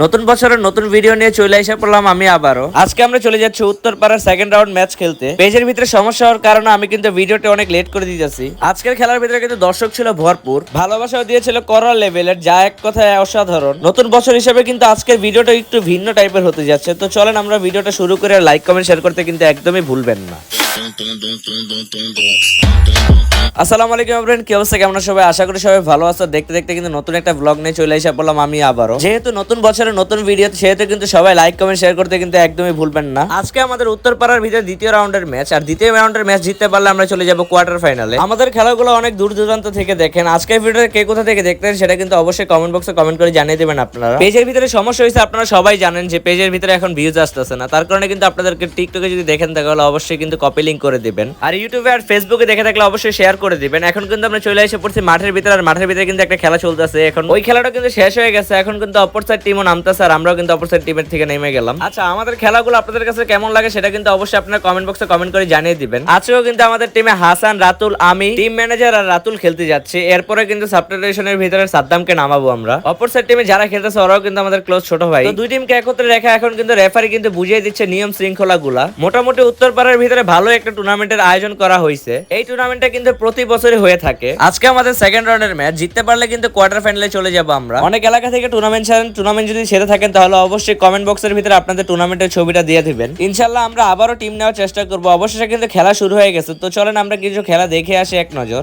নতুন বছরের নতুন ভিডিও নিয়ে চলে এসে পড়লাম আমি আবারও আজকে আমরা চলে যাচ্ছি উত্তরপাড়ার সেকেন্ড রাউন্ড ম্যাচ খেলতে পেজের ভিতরে সমস্যা হওয়ার কারণে আমি কিন্তু ভিডিওটা অনেক লেট করে দিতেছি আজকের খেলার ভিতরে কিন্তু দর্শক ছিল ভরপুর ভালোবাসাও দিয়েছিল করার লেভেলের যা এক কথায় অসাধারণ নতুন বছর হিসেবে কিন্তু আজকের ভিডিওটা একটু ভিন্ন টাইপের হতে যাচ্ছে তো চলেন আমরা ভিডিওটা শুরু করে লাইক কমেন্ট শেয়ার করতে কিন্তু একদমই ভুলবেন না আসসালামু আলাইকুম ফ্রেন্ড কি অবস্থা? কেমন সবাই? আশা করি সবাই ভালো আছো। দেখতে দেখতে কিন্তু নতুন একটা ব্লগ নিয়ে চলে এসে বললাম আমি আবারও। যেহেতু নতুন বছরের নতুন ভিডিও সেহেতু কিন্তু সবাই লাইক কমেন্ট শেয়ার করতে কিন্তু একদমই ভুলবেন না। আজকে আমাদের উত্তরপাড়ার ভিতরে দ্বিতীয় রাউন্ডের ম্যাচ আর দ্বিতীয় রাউন্ডের ম্যাচ জিততে পারলে আমরা চলে যাব কোয়ার্টার ফাইনালে আমাদের খেলাগুলো অনেক দূর দূরান্ত থেকে দেখেন। আজকের ভিডিওতে কে কোথা থেকে দেখতেন সেটা কিন্তু অবশ্যই কমেন্ট বক্সে কমেন্ট করে জানিয়ে দেবেন আপনারা। পেজের ভিতরে সমস্যা হয়েছে, আপনারা সবাই জানেন যে পেজের ভিতরে এখন ভিউজ আসতেছে না। তার কারণে কিন্তু আপনাদেরকে টিকটকে যদি দেখেন তাহলে অবশ্যই কিন্তু কপি লিঙ্ক করে দিবেন। আর ইউটিউবে আর ফেসবুকে দেখে থাকলে অবশ্যই শেয়ার করে দিবেন। এখন কিন্তু আমরা চলে এসে পড়ছি মাঠের ভিতরে, আর মাঠের ভিতরে কিন্তু একটা খেলা চলতেছে এখন। ওই খেলাটা কিন্তু শেষ হয়ে গেছে, এখন কিন্তু অপর সাইড টিমও নামতেছে, আর আমরাও কিন্তু অপর সাইড টিমের থেকে নেমে গেলাম। আচ্ছা আমাদের খেলাগুলো আপনাদের কাছে কেমন লাগে সেটা কিন্তু অবশ্যই আপনারা কমেন্ট বক্সে কমেন্ট করে জানিয়ে দিবেন। আজকেও কিন্তু আমাদের টিমে হাসান, রাতুল, আমি টিম ম্যানেজার আর রাতুল খেলতে যাচ্ছে। এরপরে কিন্তু সাবটেশনের ভিতরে সাদ্দামকে নামাবো আমরা। অপর সাইড টিমে যারা খেলতেছে, ওরাও কিন্তু আমাদের ক্লোজ ছোট ভাই। তো দুই টিমকে একত্রে রেখে এখন কিন্তু রেফারি কিন্তু বুঝিয়ে দিচ্ছে নিয়ম শৃঙ্খলা গুলা মোটামুটি উত্তরপাড়ার ভিতরে ভালো একটা টুর্নামেন্টের আয়োজন করা হয়েছে এই টুর্নামেন্টটা কিন্তু প্রতি বছরই হয়ে থাকে। আজকে আমাদের সেকেন্ড রাউন্ডের ম্যাচ জিততে পারলে কিন্তু কোয়ার্টার ফাইনালে চলে যাব আমরা। অনেক এলাকা থেকে টুর্নামেন্ট ছাড়েন টুর্নামেন্ট যদি সেরে থাকেন তাহলে অবশ্যই কমেন্ট বক্সের ভিতরে আপনাদের টুর্নামেন্টের ছবিটা দিয়ে দিবেন। ইনশাল্লাহ আমরা আবারও টিম নেওয়ার চেষ্টা করব। অবশেষে কিন্তু খেলা শুরু হয়ে গেছে। তো চলেন আমরা কিছু খেলা দেখে আসি এক নজর।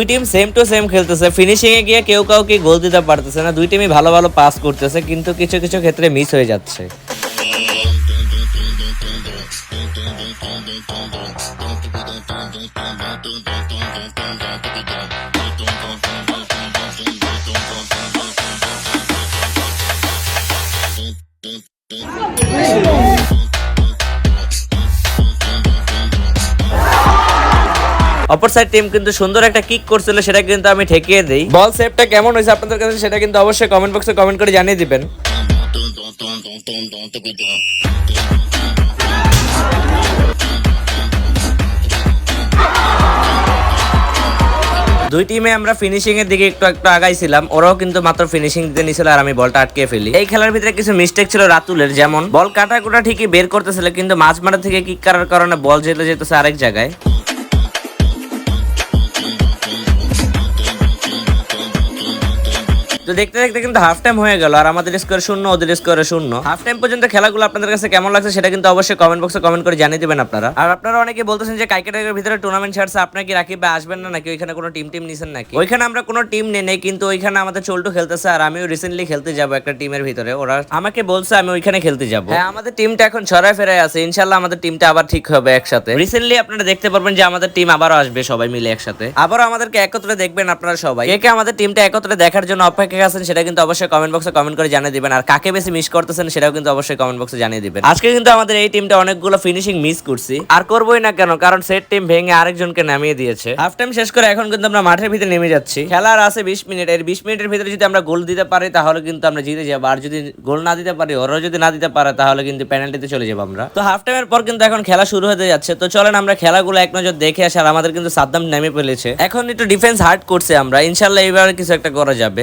দুই টিম সেম টু সেম খেলতেছে। ফিনিশিং এ গিয়ে কেউ কাউকে গোল দিতে পারতেছে না। দুই টিমই ভালো ভালো পাস করতেছে, কিন্তু কিছু কিছু ক্ষেত্রে মিস হয়ে যাচ্ছে। অপর সাইড টিম কিন্তু সুন্দর একটা কিক করছিল সেটা কিন্তু আমি ঠেকিয়ে দেই। বল সেভটা কেমন হয়েছে আপনাদের কাছে সেটা কিন্তু অবশ্যই কমেন্ট বক্সে কমেন্ট করে জানিয়ে দিবেন। দুই টিমে আমরা ফিনিশিং এর দিকে একটু একটু আগাইছিলাম ওরাও কিন্তু মাত্র ফিনিশিং দিতে নিছিল আর আমি বলটা আটকে ফেলি। এই খেলার ভিতরে কিছু মিস্টেক ছিল রাতুলের যেমন বল কাটা কুটা ঠিকই বের করতেছিল কিন্তু মাঝ মাঠা থেকে কিক করার কারণে বল যেতে যেতেছে আরেক জায়গায়। তো দেখতে দেখতে কিন্তু হাফ টাইম হয়ে গেল আর আমাদের স্কোর শূন্য, ওদের স্কোর শূন্য। হাফ টাইম পর্যন্ত খেলাগুলো আপনাদের কাছে কেমন লাগছে সেটা কিন্তু অবশ্যই কমেন্ট বক্সে কমেন্ট করে জানিয়ে দিবেন আপনারা। আর আপনারা অনেকে বলতেছেন যে কাইকেটের ভিতরে টুর্নামেন্ট ছাড়ছে, আপনার কি রাকিব ভাই আসবেন না নাকি? ওইখানে কোনো টিম টিম নিছেন নাকি? ওইখানে আমরা কোনো টিম নেই নেই, কিন্তু ওইখানে আমাদের চল্টু খেলতেছে আর আমিও রিসেন্টলি খেলতে যাব একটা টিমের ভিতরে। ওরা আমাকে বলছে আমি ওইখানে খেলতে যাব। হ্যাঁ আমাদের টিমটা এখন ছড়ায় ফেরায় আছে। ইনশাল্লাহ আমাদের টিমটা আবার ঠিক হবে একসাথে। রিসেন্টলি আপনারা দেখতে পারবেন যে আমাদের টিম আবারও আসবে সবাই মিলে একসাথে। আবারও আমাদেরকে একত্রে দেখবেন আপনারা সবাই। একে আমাদের টিমটা একত্রে দেখার জন্য অপেক্ষা আছেন সেটা কিন্তু অবশ্যই কমেন্ট বক্সে কমেন্ট করে জানিয়ে দিবেন। আর কাকে বেশি মিস করতেছেন সেটাও কিন্তু অবশ্যই কমেন্ট বক্সে জানিয়ে দিবেন। আজকে কিন্তু আমাদের এই টিমটা অনেকগুলো ফিনিশিং মিস করছি। আর করবোই না কেন, কারণ সেট টিম ভেঙে আরেকজনকে নামিয়ে দিয়েছে। হাফ টাইম শেষ করে এখন কিন্তু আমরা মাঠের ভিতরে নেমে যাচ্ছি। খেলার আছে বিশ মিনিট এর বিশ মিনিটের ভিতরে যদি আমরা গোল দিতে পারি, তাহলে কিন্তু আমরা জিতে যাব। আর যদি গোল না দিতে পারি, ওরাও যদি না দিতে পারে, তাহলে কিন্তু পেনাল্টিতে চলে যাব আমরা। তো হাফ টাইমের পর কিন্তু এখন খেলা শুরু হতে যাচ্ছে। তো চলেন আমরা খেলাগুলো এক নজর দেখে আসি, আর আমাদের কিন্তু সাদ্দাম নেমে ফেলেছে। এখন একটু ডিফেন্স হার্ড করছে আমরা। ইনশাল্লাহ এইবার কিছু একটা করা যাবে।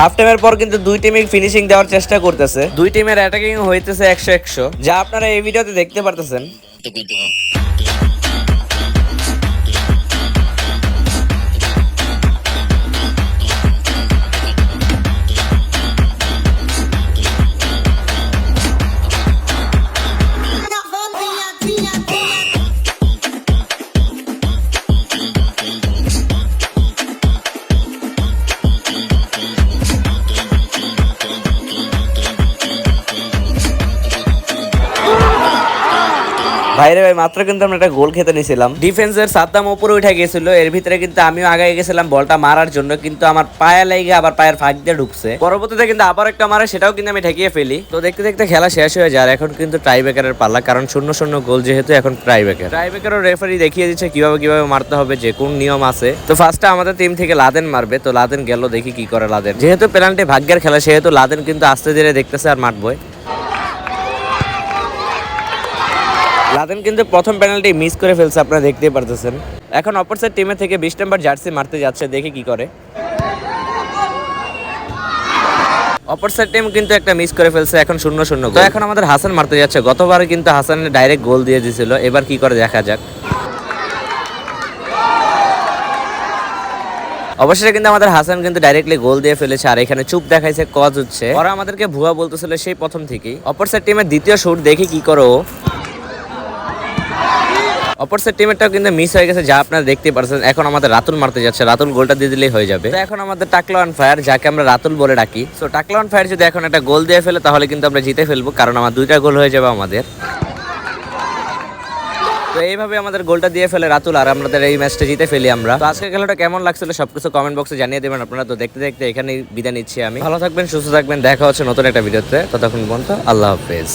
half টাইমের পর কিন্তু দুই টিমই ফিনিশিং দেওয়ার চেষ্টা করতেছে। দুই টিমের অ্যাটাকিং হইতেছে একশো একশো। যা আপনারা এই ভিডিওতে দেখতে পারতেছেন। ভাইরে ভাই, মাত্র কিন্তু আমরা একটা গোল খেতে নিয়েছিলাম ডিফেন্সের সাদ্দাম উপরে উঠে গেছিল, এর ভিতরে কিন্তু আমিও আগে গেছিলাম বলটা মারার জন্য, কিন্তু আমার পায়ে লেগে আবার পায়ের ফাঁক দিয়ে ঢুকছে। পরবর্তীতে কিন্তু আবার একটা মারে, সেটাও কিন্তু আমি ঠেকিয়ে ফেলি। তো দেখতে দেখতে খেলা শেষ হয়ে যায় এখন কিন্তু টাই ব্রেকারের পাল্লা কারণ শূন্য শূন্য গোল যেহেতু এখন টাই ব্রেকার টাই ব্রেকারও রেফারি দেখিয়ে দিচ্ছে, কীভাবে কীভাবে মারতে হবে, যে কোন নিয়ম আছে। তো ফার্স্টে আমাদের টিম থেকে লাদেন মারবে, তো লাদেন গেল, দেখি কি করে লাদেন। যেহেতু পেনাল্টি ভাগ্যের খেলা, সেহেতু লাদেন কিন্তু আস্তে ধীরে দেখতেছে আর মারবই। লাদেন কিন্তু প্রথম পেনাল্টি মিস করে ফেলছে, আপনারা দেখতেই পারতেছেন। এখন অপর সাইড টিমে থেকে বিশ নাম্বার জার্সি মারতে যাচ্ছে, দেখি কি করে। অপর সাইড টিম কিন্তু একটা মিস করে ফেলছে, এখন শূন্য শূন্য তো এখন আমাদের হাসান মারতে যাচ্ছে, গতবার কিন্তু হাসানের ডাইরেক্ট গোল দিয়ে দিছিল এবার কি করে দেখা যাক। অবশেষে কিন্তু আমাদের হাসান কিন্তু ডাইরেক্টলি গোল দিয়ে ফেলেছে, আর এখানে চুপ দেখাইছে কজ হচ্ছে। ওরা আমাদেরকে ভুয়া বলতেছিল সেই প্রথম থেকেই। অপর সাইড টিমের দ্বিতীয় শুট দেখি কি করো অপর সাইড টিমেরটাও কিন্তু মিস হয়ে গেছে, যা আপনারা দেখতে পারছেন। এখন আমাদের রাতুল মারতে যাচ্ছে, রাতুল গোলটা দিয়ে দিলেই হয়ে যাবে। তো এখন আমাদের টাকলা অন ফায়ার যাকে আমরা রাতুল বলে ডাকি। তো টাকলা অন ফায়ার যদি এখন একটা গোল দিয়ে ফেলে, তাহলে কিন্তু আমরা জিতে ফেলব, কারণ আমার দুইটা গোল হয়ে যাবে আমাদের। তো এইভাবে আমাদের গোলটা দিয়ে ফেলে রাতুল, আর আমাদের এই ম্যাচটা জিতে ফেলি আমরা। তো খেলাটা কেমন লাগছিল সবকিছু কমেন্ট বক্সে জানিয়ে দেবেন আপনারা। তো দেখতে দেখতে এখানেই বিদায় নিচ্ছি আমি। ভালো থাকবেন, সুস্থ থাকবেন, দেখা হচ্ছে নতুন একটা ভিডিওতে ততক্ষণ পর্যন্ত আল্লাহ হাফেজ।